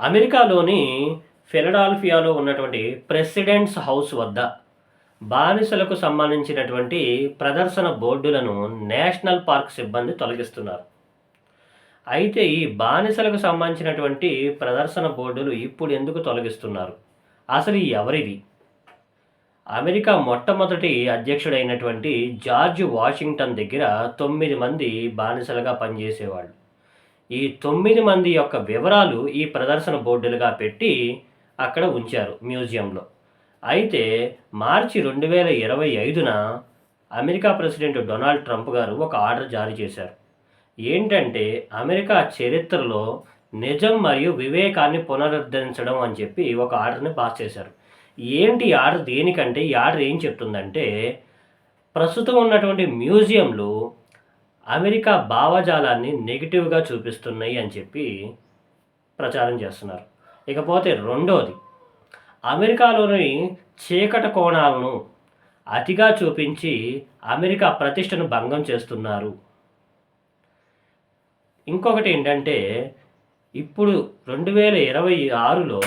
అమెరికాలోని ఫిలడాల్ఫియాలో ఉన్నటువంటి presidents house వద్ద బానిసలకు సంబంధించినటువంటి ప్రదర్శన బోర్డులను నేషనల్ పార్క్ సిబ్బంది తొలగిస్తున్నారు. అయితే ఈ బానిసలకు సంబంధించినటువంటి ప్రదర్శన బోర్డులు ఇప్పుడు ఎందుకు తొలగిస్తున్నారు? అసలు ఎవరివి? అమెరికా మొట్టమొదటి అధ్యక్షుడైనటువంటి జార్జ్ వాషింగ్టన్ దగ్గర తొమ్మిది మంది బానిసలుగా పనిచేసేవాళ్ళు. ఈ తొమ్మిది మంది యొక్క వివరాలు ఈ ప్రదర్శన బోర్డులుగా పెట్టి అక్కడ ఉంచారు మ్యూజియంలో. అయితే మార్చి రెండు వేల ఇరవై ఐదున అమెరికా ప్రెసిడెంట్ డొనాల్డ్ ట్రంప్ గారు ఒక ఆర్డర్ జారీ చేశారు. ఏంటంటే అమెరికా చరిత్రలో నిజం మరియు వివేకాన్ని పునరుద్ధరించడం అని చెప్పి ఒక ఆర్డర్ని పాస్ చేశారు. ఏంటి ఈ ఆర్డర్? దేనికంటే ఈ ఆర్డర్ ఏం చెప్తుందంటే ప్రస్తుతం ఉన్నటువంటి మ్యూజియంలు అమెరికా భావజాలాన్ని నెగిటివ్గా చూపిస్తున్నాయి అని చెప్పి ప్రచారం చేస్తున్నారు. ఇకపోతే రెండోది అమెరికాలోని చీకటి కోణాలను అతిగా చూపించి అమెరికా ప్రతిష్టను భంగం చేస్తున్నారు. ఇంకొకటి ఏంటంటే ఇప్పుడు రెండు వేల ఇరవై ఆరులో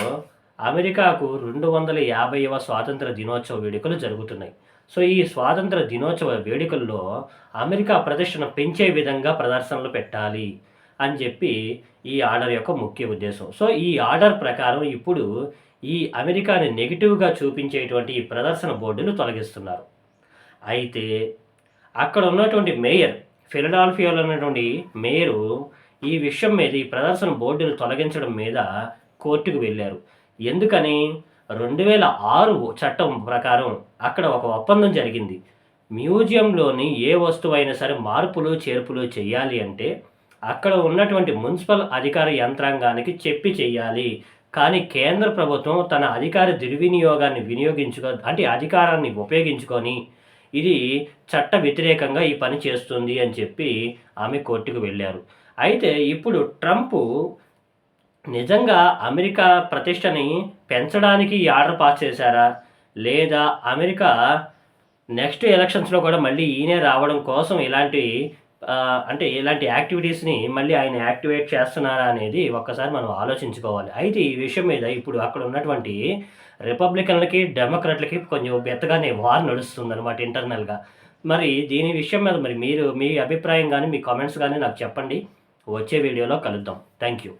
అమెరికాకు రెండు వందల యాభైవ స్వాతంత్ర దినోత్సవ వేడుకలు జరుగుతున్నాయి. సో ఈ స్వాతంత్ర దినోత్సవ వేడుకల్లో అమెరికా ప్రదర్శన పెంచే విధంగా ప్రదర్శనలు పెట్టాలి అని చెప్పి ఈ ఆర్డర్ యొక్క ముఖ్య ఉద్దేశం. సో ఈ ఆర్డర్ ప్రకారం ఇప్పుడు ఈ అమెరికాని నెగిటివ్గా చూపించేటువంటి ఈ ప్రదర్శన బోర్డులు తొలగిస్తున్నారు. అయితే అక్కడ ఉన్నటువంటి మేయర్ ఫిలడాల్ఫియాలో ఉన్నటువంటి మేయరు ఈ విషయం మీద ఈ ప్రదర్శన బోర్డును తొలగించడం మీద కోర్టుకు వెళ్ళారు. ఎందుకని? రెండు వేల ఆరు చట్టం ప్రకారం అక్కడ ఒక ఒప్పందం జరిగింది. మ్యూజియంలోని ఏ వస్తువు అయినా సరే మార్పులు చేర్పులు చేయాలి అంటే అక్కడ ఉన్నటువంటి మున్సిపల్ అధికార యంత్రాంగానికి చెప్పి చేయాలి. కానీ కేంద్ర ప్రభుత్వం తన అధికార దుర్వినియోగాన్ని వినియోగించుకో అంటే అధికారాన్ని ఉపయోగించుకొని ఇది చట్ట వ్యతిరేకంగా ఈ పని చేస్తుంది అని చెప్పి ఆమె కోర్టుకు వెళ్ళారు. అయితే ఇప్పుడు ట్రంప్ నిజంగా అమెరికా ప్రతిష్టని పెంచడానికి ఈ ఆర్డర్ పాస్ చేశారా? లేదా అమెరికా నెక్స్ట్ ఎలక్షన్స్లో కూడా మళ్ళీ ఈయనే రావడం కోసం ఇలాంటి అంటే ఇలాంటి యాక్టివిటీస్ని మళ్ళీ ఆయన యాక్టివేట్ చేస్తున్నారా అనేది ఒక్కసారి మనం ఆలోచించుకోవాలి. అయితే ఈ విషయం మీద ఇప్పుడు అక్కడ ఉన్నటువంటి రిపబ్లికన్లకి డెమోక్రాట్లకి కొంచెం బెత్తగానే వార్ నడుస్తుంది అనమాట ఇంటర్నల్గా. మరి దీని విషయం మీద మరి మీరు మీ అభిప్రాయం కానీ మీ కామెంట్స్ కానీ నాకు చెప్పండి. వచ్చే వీడియోలో కలుద్దాం. Thank you